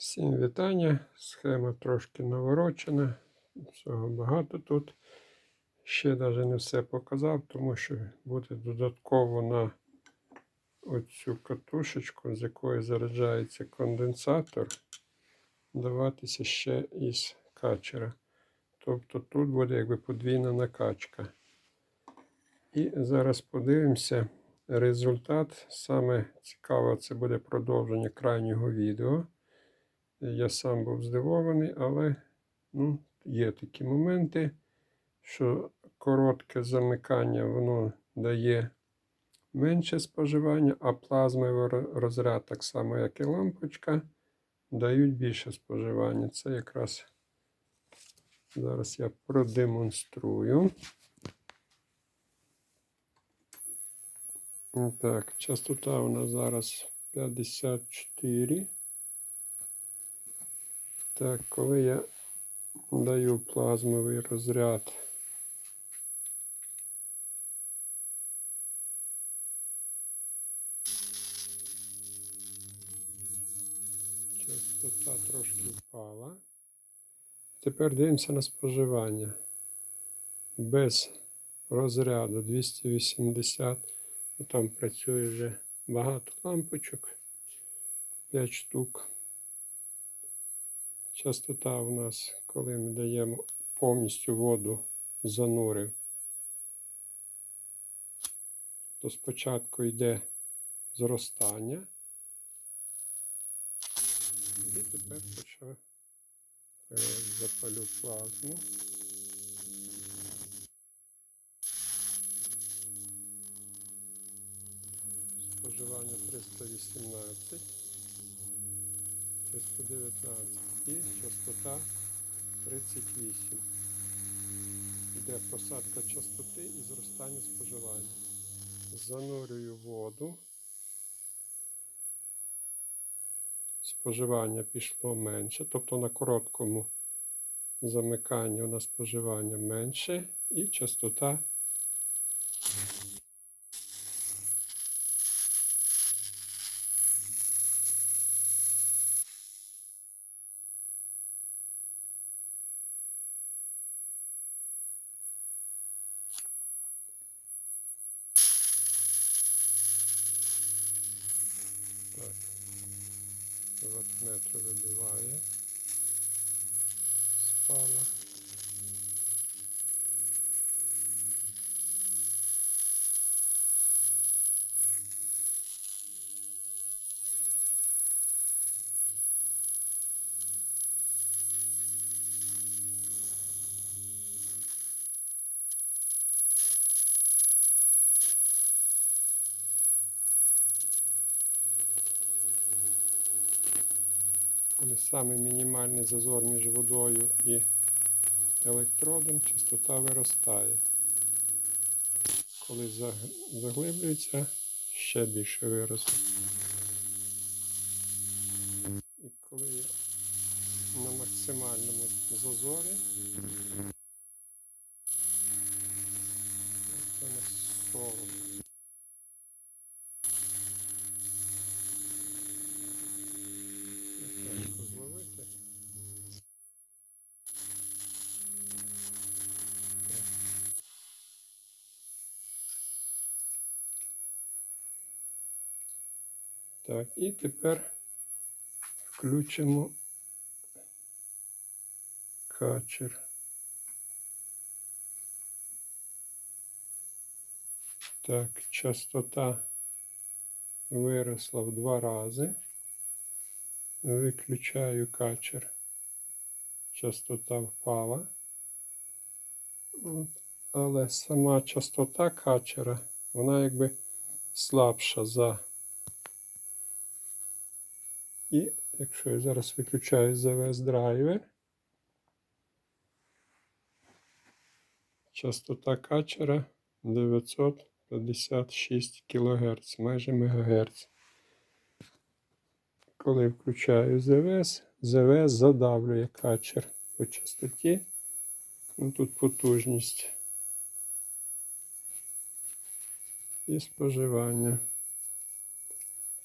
Всім вітання. Схема трошки наворочена. Всього багато тут. Ще навіть не все показав, тому що буде додатково на оцю катушечку, з якої заряджається конденсатор, даватися ще із качера. Тобто тут буде якби подвійна накачка. І зараз подивимося результат. Саме цікаво, це буде продовження крайнього відео. Я сам був здивований, але ну, є такі моменти, що коротке замикання воно дає менше споживання, а плазмовий розряд, так само, як і лампочка, дають більше споживання. Це якраз зараз я продемонструю. Так, частота у нас зараз 54. Так, коли я даю плазмовий розряд, частота трошки впала. Тепер дивимося на споживання. Без розряду 280. Там працює вже багато лампочок, 5 штук. Частота у нас, коли ми даємо повністю воду занурив, то спочатку йде зростання. І тепер почав е, запалю плазму. Споживання 318. 319 і частота 38. Йде посадка частоти і зростання споживання. Занурюю воду. Споживання пішло менше, тобто на короткому замиканні у нас споживання менше і частота ватметр вибиває. Спала. Коли саме мінімальний зазор між водою і електродом, частота виростає. Коли заглиблюється, ще більше виросте. І коли я на максимальному зазорі, це на 40. Так, і тепер включимо качер. Так, частота виросла в два рази. Виключаю качер. Частота впала. От. Але сама частота качера, вона якби слабша за. І якщо я зараз виключаю ЗВС драйвер, частота качера 956 кГц, майже МГц. Коли включаю ЗВС, ЗВС задавлює качер по частоті. Ну, тут потужність і споживання.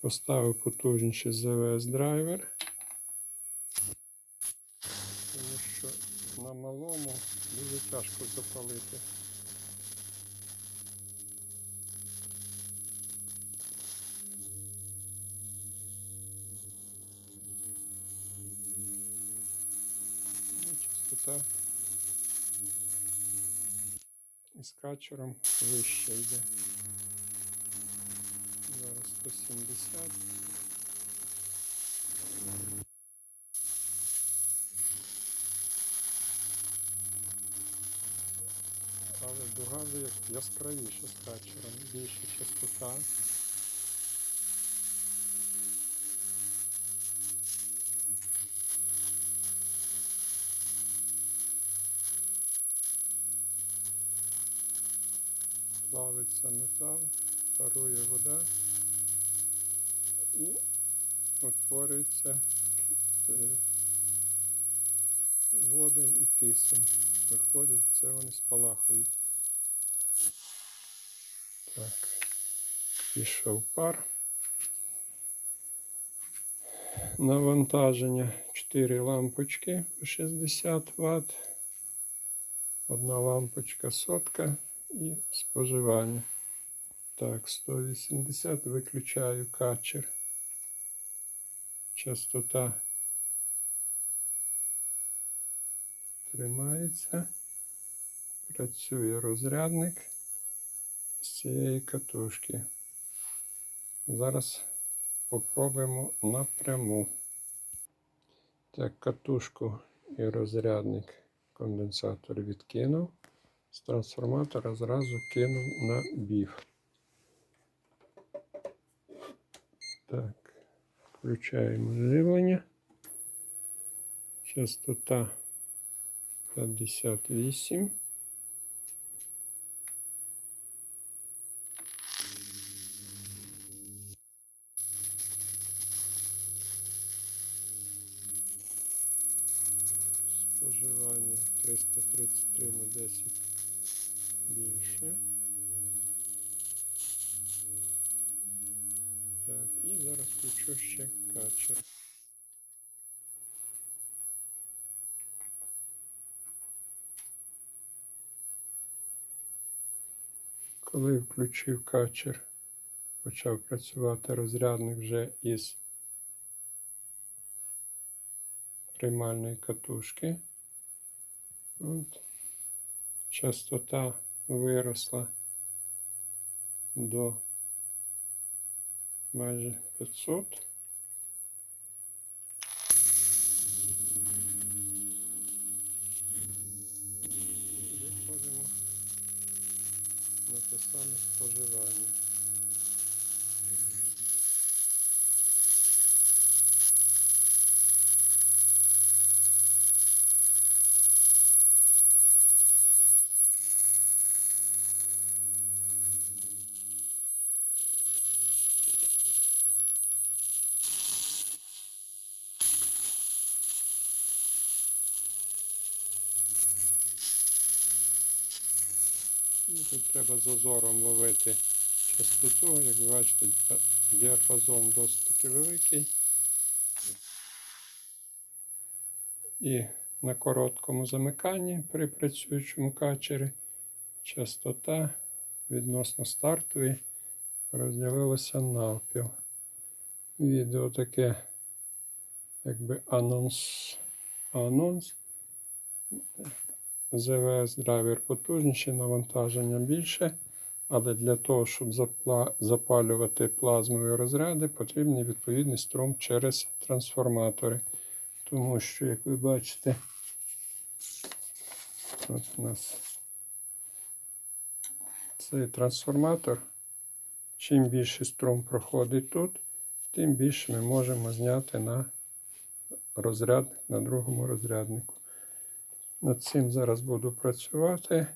Поставив потужніший ЗВС драйвер, тому що на малому дуже тяжко запалити. Ну, частота із качером вище йде. Зараз 170. Але дуга як яскравіша з качером, більша частота. Плавиться метал, парує вода і утворюється е, водень і кисень. Виходять, це вони спалахують. Так, пішов пар. Навантаження 4 лампочки по 60 Вт. Одна лампочка сотка і споживання. Так, 180 виключаю качер. Частота тримається. Працює розрядник з цієї катушки. Зараз попробуємо напряму. Так, катушку і розрядник конденсатор відкинув. З трансформатора зразу кинув на біф. Так, включаємо живлення. Частота 58. Споживання 333 на 10 більше. І зараз включу ще качер. Коли включив качер, почав працювати розрядник вже із приймальної катушки. От. Частота виросла до майже 500. І Виходимо на те саме споживання. Ну, Тут треба зазором ловити частоту. Як ви бачите, діапазон досить великий. І на короткому замиканні при працюючому качері частота відносно стартової розділилася навпіл. Відео таке, якби анонс. анонс. ЗВС драйвер потужніший, навантаження більше, але для того, щоб запалювати плазмові розряди, потрібний відповідний струм через трансформатори. Тому що, як ви бачите, от у нас цей трансформатор, чим більше струм проходить тут, тим більше ми можемо зняти на розрядник на другому розряднику. Над цим зараз буду працювати.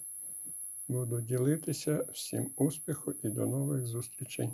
Буду ділитися. Всім успіху і до нових зустрічей.